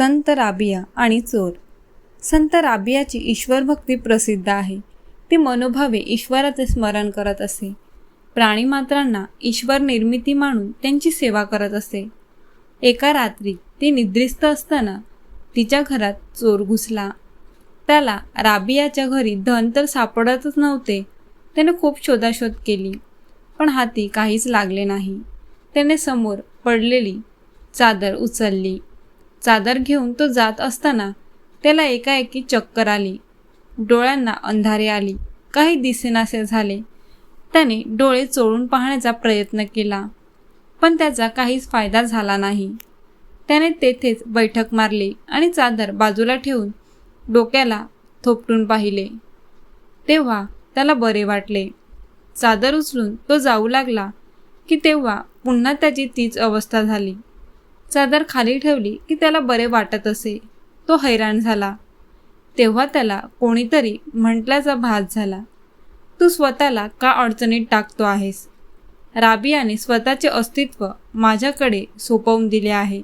संत राबिया आणि चोर. संत राबियाची ईश्वरभक्ती प्रसिद्ध आहे. ती मनोभावे ईश्वराचे स्मरण करत असे. प्राणीमात्रांना ईश्वर निर्मिती मानून त्यांची सेवा करत असे. एका रात्री ती निद्रिस्त असताना तिच्या घरात चोर घुसला. त्याला राबियाच्या घरी धन तर सापडतच नव्हते. त्याने खूप शोधाशोध केली पण हाती काहीच लागले नाही. त्याने समोर पडलेली चादर उचलली. चादर घेऊन तो जात असताना त्याला एकाएकी चक्कर आली. डोळ्यांना अंधारे आली. काही दिसेनासे झाले. त्याने डोळे चोळून पाहण्याचा प्रयत्न केला. पण त्याचा काहीच फायदा झाला नाही. त्याने तेथेच बैठक मारली आणि चादर बाजूला ठेवून डोक्याला थोपटून पाहिले. तेव्हा त्याला बरे वाटले. चादर उचलून तो जाऊ लागला की तेव्हा पुन्हा त्याची तीच अवस्था झाली. चादर खाली ठेवली की त्याला बरे वाटत असे. तो हैराण झाला. तेव्हा त्याला कोणीतरी म्हटल्याचा भास झाला. तू स्वतःला का अडचणीत टाकतो आहेस? राबियाने स्वतःचे अस्तित्व माझ्याकडे सोपवून दिले आहे.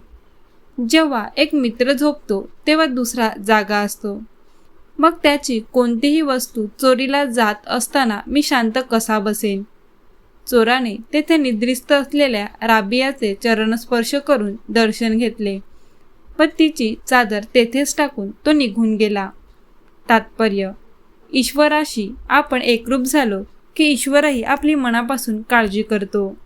जेव्हा एक मित्र झोपतो तेव्हा दुसरा जागा असतो. मग त्याची कोणतीही वस्तू चोरीला जात असताना मी शांत कसा बसेन? चोराने तेथे निद्रिस्त असलेल्या राबियाचे चरणस्पर्श करून दर्शन घेतले. पण तिची चादर तेथेच टाकून तो निघून गेला. तात्पर्य ईश्वराशी आपण एकरूप झालो की ईश्वरही आपली मनापासून काळजी करतो.